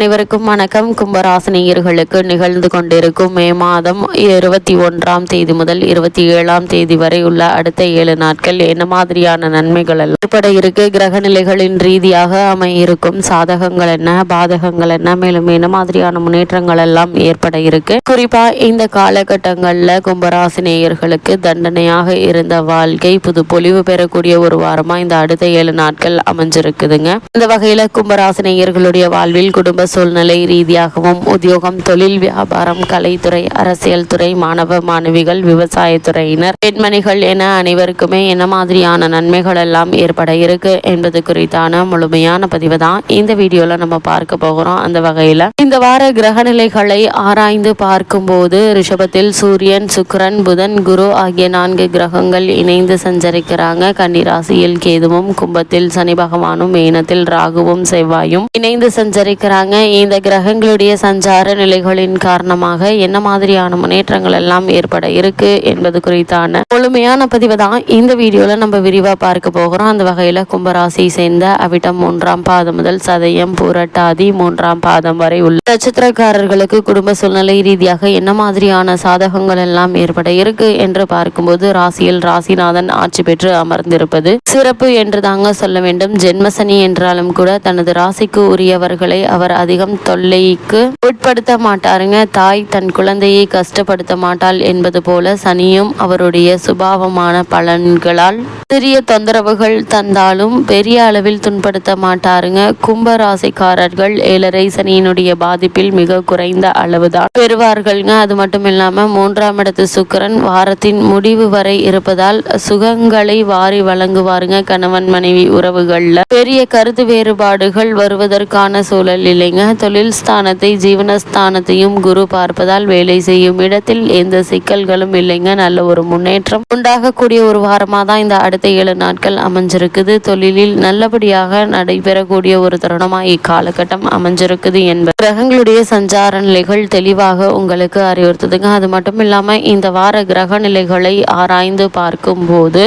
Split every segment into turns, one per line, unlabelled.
அனைவருக்கும் வணக்கம். கும்பராசினியர்களுக்கு நிகழ்ந்து கொண்டிருக்கும் மே மாதம் இருபத்தி ஒன்றாம் தேதி முதல் இருபத்தி ஏழாம் தேதி வரை உள்ள அடுத்த ஏழு நாட்கள் என்ன மாதிரியான நன்மைகள் எல்லாம் ஏற்பட இருக்கு? கிரக நிலைகளின் ரீதியாக அமையிருக்கும் சாதகங்கள் என்ன? பாதகங்கள் என்ன? மேலும் என்ன மாதிரியான முன்னேற்றங்கள் எல்லாம் ஏற்பட இருக்கு? குறிப்பா இந்த காலகட்டங்கள்ல கும்பராசினியர்களுக்கு தண்டனையாக இருந்த வாழ்க்கை புது பொலிவு பெறக்கூடிய ஒரு வாரமா இந்த அடுத்த ஏழு நாட்கள் அமைஞ்சிருக்குதுங்க. இந்த வகையில கும்பராசினியர்களுடைய வாழ்வில் குடும்ப சூழ்நிலை ரீதியாகவும் உத்தியோகம் தொழில் வியாபாரம் கலைத்துறை அரசியல் துறை மாணவ மாணவிகள் விவசாயத்துறையினர் பெண்மணிகள் என அனைவருக்குமே என்ன மாதிரியான நன்மைகள் எல்லாம் ஏற்பட இருக்கு என்பது குறித்தான முழுமையான பதிவு தான் இந்த வீடியோல நம்ம பார்க்க போகிறோம். அந்த வகையில இந்த வார கிரக நிலைகளை ஆராய்ந்து பார்க்கும்போது ரிஷபத்தில் சூரியன் சுக்கரன் புதன் குரு ஆகிய நான்கு கிரகங்கள் இணைந்து சஞ்சரிக்கிறாங்க. கன்னிராசியில் கேதுவும் கும்பத்தில் சனி பகவானும் மேனத்தில் ராகுவும் செவ்வாயும் இணைந்து சஞ்சரிக்கிறாங்க. இந்த கிரகங்களுடைய சஞ்சார நிலைகளின் காரணமாக என்ன மாதிரியான முன்னேற்றங்கள் எல்லாம் ஏற்பட இருக்கு என்பது குறித்தான முழுமையான பதிவு தான் இந்த வீடியோல நம்ம விரிவா பார்க்க போகிறோம். அந்த வகையில கும்பராசியை சேர்ந்த அவிட்டம் மூன்றாம் பாதம் முதல் சதயம் புரட்டாதி மூன்றாம் பாதம் வரை உள்ள நட்சத்திரக்காரர்களுக்கு குடும்ப சூழ்நிலை ரீதியாக என்ன மாதிரியான சாதகங்கள் எல்லாம் ஏற்பட இருக்கு என்று பார்க்கும்போது ராசியில் ராசிநாதன் ஆட்சி பெற்று அமர்ந்திருப்பது சிறப்பு என்று தாங்க சொல்ல வேண்டும். ஜென்மசனி என்றாலும் கூட தனது ராசிக்கு உரியவர்களை அவர் அதிகம் தொல்லைக்கு உட்படுத்த மாட்டாருங்க. தாய் தன் குழந்தையை கஷ்டப்படுத்த மாட்டாள் என்பது போல சனியும் அவருடைய சுபாவமான பலன்களால் சிறிய தொந்தரவுகள் தந்தாலும் பெரிய அளவில் துன்படுத்த மாட்டாருங்க. கும்ப ராசிக்காரர்கள் ஏழரை சனியினுடைய பாதிப்பில் மிக குறைந்த அளவுதான். பெறுவார்கள்ங்க. அது மட்டும் இல்லாம மூன்றாம் இடத்து சுக்கிரன் வாரத்தின் முடிவு வரை இருப்பதால் சுகங்களை வாரி வழங்குவாருங்க கணவன் மனைவி உறவுகள்ல. பெரிய கருத்து வேறுபாடுகள் வருவதற்கான சூழல் இல்லைங்க. தொழில் ஸ்தானத்தை ஜீவனஸ்தானத்தையும் குரு பார்ப்பதால் வேலை செய்யும் இடத்தில் எந்த சிக்கல்களும் இல்லைங்க. நல்ல ஒரு முன்னேற்றம் உண்டாகக்கூடிய ஒரு வாரமாக தான் இந்த அடுத்த ஏழு நாட்கள் அமைஞ்சிருக்குது. தொழிலில் நல்லபடியாக நடைபெறக்கூடிய ஒரு தருணமாக இக்காலகட்டம் அமைஞ்சிருக்குது என்பது. கிரகங்களுடைய சஞ்சார நிலைகள் தெளிவாக உங்களுக்கு அறிவுறுத்துதுங்க. அது மட்டும் இல்லாமல் இந்த வார கிரக நிலைகளை ஆராய்ந்து பார்க்கும்போது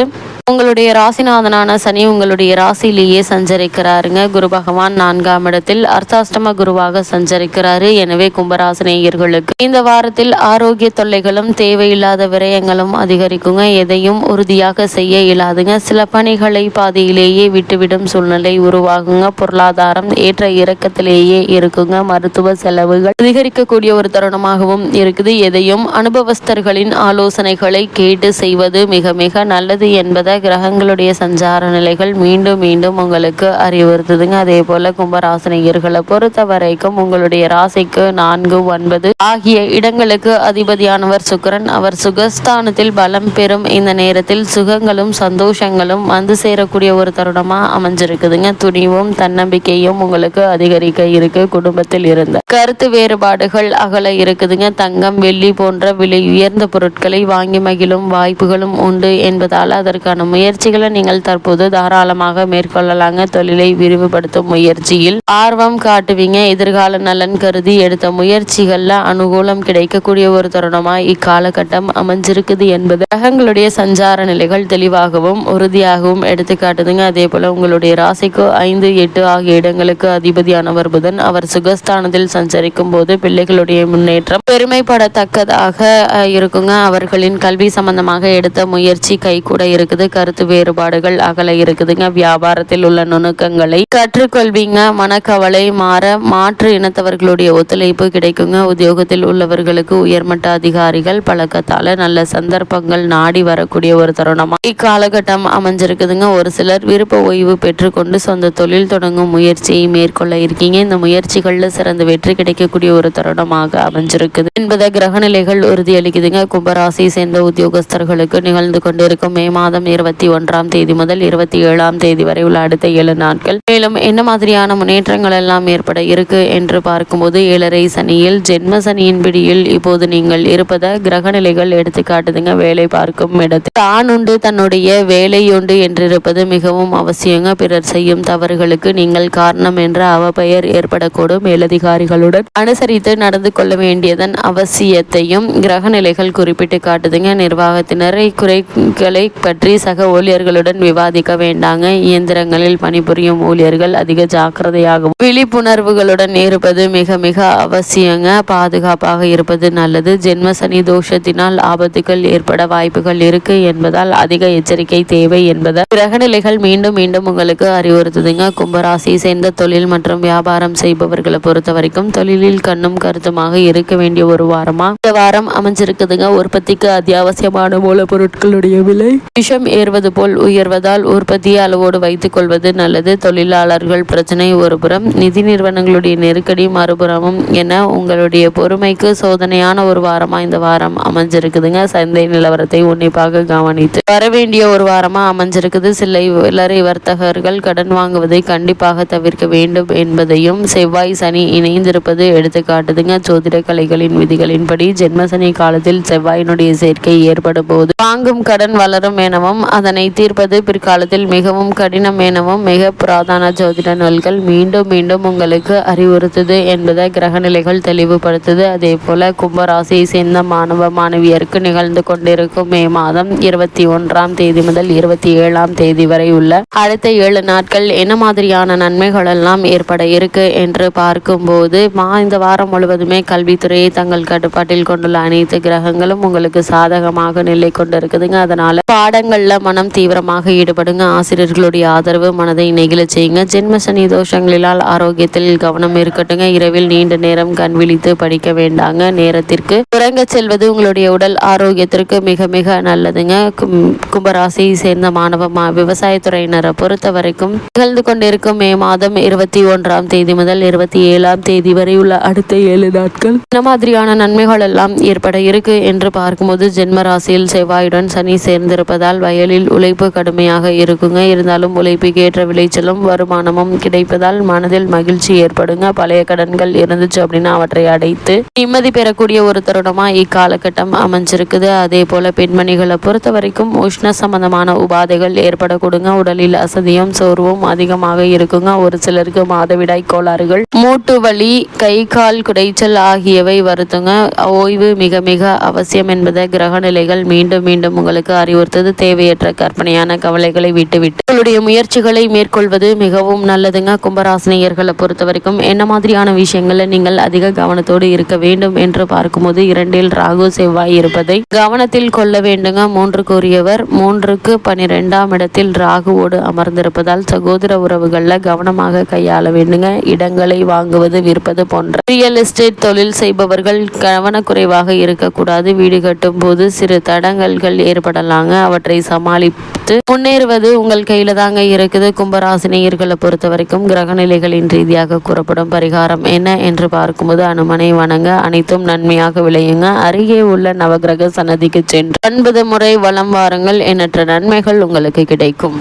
உங்களுடைய ராசிநாதனான சனி உங்களுடைய ராசியிலேயே சஞ்சரிக்கிறாருங்க. குரு பகவான் நான்காம் இடத்தில் அர்த்தாஷ்டம குருவாக சஞ்சரிக்கிறாரு. எனவே கும்பராசினியர்களுக்கு இந்த வாரத்தில் ஆரோக்கிய தொல்லைகளும் தேவையில்லாத விரயங்களும் அதிகரிக்குங்க. எதையும் உறுதியாக செய்ய இயலாதுங்க. சில பணிகளை பாதியிலேயே விட்டுவிடும் சூழ்நிலை உருவாகுங்க. பொருளாதாரம் ஏற்ற இறக்கத்திலேயே இருக்குங்க. மருத்துவ செலவுகள் அதிகரிக்கக்கூடிய ஒரு தருணமாகவும் இருக்குது. எதையும் அனுபவஸ்தர்களின் ஆலோசனைகளை கேட்டு செய்வது மிக மிக நல்லது என்பதை கிரகங்களுடைய சஞ்சார நிலைகள் மீண்டும் மீண்டும் உங்களுக்கு அறிவுறுத்துதுங்க. அதே போல கும்பராசினியர்களை பொறுத்த வரைக்கும் உங்களுடைய ராசிக்கு நான்கு ஒன்பது ஆகிய இடங்களுக்கு அதிபதியானவர் சுக்கிரன். அவர் சுகஸ்தானத்தில் பலம் பெறும். இந்த நேரத்தில் சுகங்களும் சந்தோஷங்களும் வந்து சேரக்கூடிய ஒரு தருணமா அமைஞ்சிருக்குதுங்க. துணிவும் தன்னம்பிக்கையும் உங்களுக்கு அதிகரிக்க இருக்கு குடும்பத்தில் இருந்த. கருத்து வேறுபாடுகள் அகல இருக்குதுங்க. தங்கம் வெள்ளி போன்ற விலை உயர்ந்த பொருட்களை வாங்கி மகிழும் வாய்ப்புகளும் உண்டு என்பதால் அதற்கான முயற்சிகளை நீங்கள் தற்போது தாராளமாக மேற்கொள்ளலாங்க. தொழிலை விரிவுபடுத்தும் முயற்சியில் ஆர்வம் காட்டுவீங்க. எதிர்கால நலன் கருதி எடுத்த முயற்சிகள்ல அனுகூலம் கிடைக்கக்கூடிய ஒரு தருணமாய் இக்காலகட்டம் அமைஞ்சிருக்குது என்பது கிரகங்களுடைய சஞ்சார நிலைகள் தெளிவாகவும் உறுதியாகவும் எடுத்துக்காட்டுதுங்க. அதே போல உங்களுடைய ராசிக்கு ஐந்து எட்டு ஆகிய இடங்களுக்கு அதிபதியானவர் புதன் அவர் சுகஸ்தானத்தில் சஞ்சரிக்கும் போது பிள்ளைகளுடைய முன்னேற்றம் பெருமைப்படத்தக்கதாக இருக்குங்க. அவர்களின் கல்வி சம்பந்தமாக எடுத்த முயற்சி கை கூட இருக்குது. கருத்து வேறுபாடுகள் அகல இருக்குதுங்க. வியாபாரத்தில் உள்ள நுணுக்கங்களை கற்றுக்கொள்வீங்க. மனக்கவலை மாற மாற்று இனத்தவர்களுடைய ஒத்துழைப்பு கிடைக்குங்க. உத்தியோகத்தில் உள்ளவர்களுக்கு உயர்மட்ட அதிகாரிகள் பழக்கத்தால நல்ல சந்தர்ப்பங்கள் நாடி வரக்கூடிய ஒரு தருணமா இக்காலகட்டம் அமைஞ்சிருக்குதுங்க. ஒரு சிலர் விருப்ப ஓய்வு பெற்றுக்கொண்டு சொந்த தொழில் தொடங்கும் முயற்சியை மேற்கொள்ள இருக்கீங்க. இந்த முயற்சிகள்ல சிறந்த வெற்றி கிடைக்கக்கூடிய ஒரு தருணமாக அமைஞ்சிருக்குது. என்பதை கிரகநிலைகள் உறுதியளிக்குதுங்க. கும்பராசி சேர்ந்த உத்தியோகஸ்தர்களுக்கு நிகழ்ந்து கொண்டிருக்கும் மே மாதம் இருபத்தி ஒன்றாம் தேதி முதல் இருபத்தி ஏழாம் தேதி வரை உள்ள அடுத்த ஏழு நாட்கள். மேலும் என்ன மாதிரியான முன்னேற்றங்கள் எல்லாம் ஏற்பட இருக்கு என்று பார்க்கும்போது ஏழரை சனியில் ஜென்ம சனியின் பிடியில் இப்போது நீங்கள் இருப்பதை கிரகநிலைகள் எடுத்து காட்டுதுங்க. வேலை பார்க்கும் இடத்தில் தான் உண்டு தன்னுடைய வேலையுண்டு என்றிருப்பது மிகவும் அவசியங்க. பிறர் செய்யும் தவறுகளுக்கு நீங்கள் காரணம் என்ற அவப்பெயர் ஏற்படக்கூடும். மேலதிகாரிகளுடன் அனுசரித்து நடந்து கொள்ள வேண்டியதன் அவசியத்தையும் கிரகநிலைகள் குறிப்பிட்டு காட்டுதுங்க. நிர்வாகத்தினரை குறைகளை பற்றி சக ஊழியர்களுடன் விவாதிக்க வேண்டாங்க. இயந்திரங்களில் பணிபுரியும் ஊழியர்கள் அதிக ஜாக்கிரதையாகவும் விழிப்புணர்வுகளுடன் இருப்பது மிக மிக அவசியங்க. பாதுகாப்பாக இருப்பது நல்லது. ஜென்ம சனி தோஷத்தினால் ஆபத்துகள் ஏற்பட வாய்ப்புகள் இருக்கு என்பதால் அதிக எச்சரிக்கை தேவை என்பதால் கிரகநிலைகள் மீண்டும் மீண்டும் உங்களுக்கு அறிவுறுத்துதுங்க. கும்பராசி சேர்ந்த தொழில் மற்றும் வியாபாரம் செய்பவர்களை பொறுத்த வரைக்கும் தொழிலில் கண்ணும் கருத்துமாக இருக்க வேண்டிய ஒரு வாரமா? இந்த வாரம் அமைஞ்சிருக்குதுங்க. உற்பத்திக்கு அத்தியாவசியமான மூலப்பொருட்களுடைய விலை. விஷம் உயர்வது போல் உயர்வதால் உற்பத்தியை அளவோடு வைத்துக் கொள்வது நல்லது. தொழிலாளர்கள் பிரச்சனை ஒருபுறம் நிதி நிறுவனங்களுடைய நெருக்கடி மறுபுறமும் என உங்களுடைய பொறுமைக்கு சோதனையான ஒரு வாரமா இந்த வாரம் அமைஞ்சிருக்குதுங்க. சந்தை நிலவரத்தை உன்னிப்பாக கவனித்து. வரவேண்டிய ஒரு வாரமா அமைஞ்சிருக்குது. சில விலரை வர்த்தகர்கள் கடன் வாங்குவதை கண்டிப்பாக தவிர்க்க வேண்டும் என்பதையும் செவ்வாய் சனி இணைந்திருப்பது எடுத்துக்காட்டுதுங்க. ஜோதிட கலைகளின் விதிகளின்படி ஜென்மசனி காலத்தில் செவ்வாயினுடைய சேர்க்கை ஏற்படும் போது வாங்கும் கடன் வளரும் எனவும் அதனை தீர்ப்பது பிற்காலத்தில் மிகவும் கடினம் எனவும் மிக புராதன ஜோதிட நூல்கள் மீண்டும் மீண்டும் உங்களுக்கு அறிவுறுத்துது என்பதை கிரகநிலைகள் தெளிவுபடுத்துது. அதே போல கும்பராசியை சேர்ந்த மாணவ மாணவியருக்கு நிகழ்ந்து கொண்டிருக்கும் மே மாதம் இருபத்தி ஒன்றாம் தேதி முதல் இருபத்தி ஏழாம் தேதி வரை உள்ள அடுத்த ஏழு நாட்கள் என்ன மாதிரியான நன்மைகள் எல்லாம் ஏற்பட இருக்கு என்று பார்க்கும்போது மா இந்த வாரம் முழுவதுமே கல்வித்துறையை தங்கள் கட்டுப்பாட்டில் கொண்டுள்ள அனைத்து கிரகங்களும் உங்களுக்கு சாதகமாக நிலை கொண்டிருக்குதுங்க. அதனால பாடங்கள்ல மனம் தீவிரமாக ஈடுபடுங்க. ஆசிரியர்களுடைய ஆதரவு மனதை நெகிழ செய்யுங்க. ஜென்ம சனி தோஷங்களிலால் ஆரோக்கியத்தில் கவனம் இருக்கட்டுங்க. இரவில் நீண்ட நேரம் கண் விழித்து படிக்க வேண்டாங்க. நேரத்திற்கு உறங்க செல்வது உங்களுடைய உடல் ஆரோக்கியத்திற்கு மிக மிக நல்லதுங்க. கும்- கும்பராசியை சேர்ந்த மாணவ விவசாயத்துறையினரை பொறுத்த வரைக்கும் நிகழ்ந்து கொண்டிருக்கும் மே மாதம் இருபத்தி ஒன்றாம் தேதி முதல் இருபத்தி ஏழாம் தேதி வரை உள்ள அடுத்த ஏழு நாட்கள் இந்த மாதிரியான நன்மைகள் எல்லாம் ஏற்பட இருக்கு என்று பார்க்கும்போது ஜென்ம ராசியில் செவ்வாயுடன் சனி சேர்ந்திருப்பதால் வயலில் உழைப்பு கடுமையாக இருக்குங்க. இருந்தாலும் உழைப்புக்கு ஏற்ற விளைச்சலும் வருமானமும் கிடைப்பதால் மனதில் மகிழ்ச்சி ஏற்படுங்க. பழைய கடன்கள் இருந்துச்சு அப்படின்னா அவற்றை அடைத்து நிம்மதி பெறக்கூடிய ஒரு தருணமா இக்காலகட்டம் அமைஞ்சிருக்குது. அதே போல பெண்மணிகளை பொறுத்த வரைக்கும் உஷ்ண சம்பந்தமான உபாதைகள் ஏற்படக்கூடுங்க. உடலில் அசதியும் சோர்வும் அதிகமாக இருக்குங்க. ஒரு சிலருக்கு மாதவிடாய் கோளாறுகள் மூட்டு வலி கை கால் குடைச்சல் ஆகியவை வருத்துங்க. ஓய்வு மிக மிக அவசியம் என்பதை கிரக நிலைகள் மீண்டும் மீண்டும் உங்களுக்கு அறிவுறுத்தது. தேவையற்ற கற்பனையான கவலைகளை விட்டுவிட்டு உங்களுடைய முயற்சிகளை மேற்கொள்வது மிகவும் நல்லதுங்க. கும்பராசினியர்களை பொறுத்த வரைக்கும் என்ன மாதிரியான விஷயங்களை நீங்கள் அதிக கவனத்தோடு இருக்க வேண்டும் என்று பார்க்கும்போது இரண்டில் ராகு செவ்வாய் இருப்பதை கவனத்தில் கொள்ள வேண்டுங்க. மூன்று கூறியவர் மூன்றுக்கு பனிரெண்டாம் இடத்தில் ராகுவோடு அமர்ந்திருப்பதால் சகோதர உறவுகளில் கவனமாக கையாள வேண்டுங்க. இடங்களை வாங்குவது விற்பது போன்ற ரியல் எஸ்டேட் தொழில் செய்பவர்கள் கவனக்குறைவாக இருக்கக்கூடாது. வீடு கட்டும் போது சிறு தடங்கல்கள் ஏற்படலாங்க. அவற்றை சமாளித்து முன்னேறுவது உங்கள் கையில தாங்க இருக்குது. கும்பராசினியர்களை பொறுத்த வரைக்கும் கிரகநிலைகளின் ரீதியாக கூறப்படும் பரிகாரம் என்ன என்று பார்க்கும்போது அனுமனை வணங்க அனைத்தும் நன்மையாக விளையுங்க அருகே உள்ள நவகிரக சன்னதிக்கு சென்று ஒன்பது முறை வளம் வாருங்கள். எண்ணற்ற நன்மைகள் உங்களுக்கு கிடைக்கும்.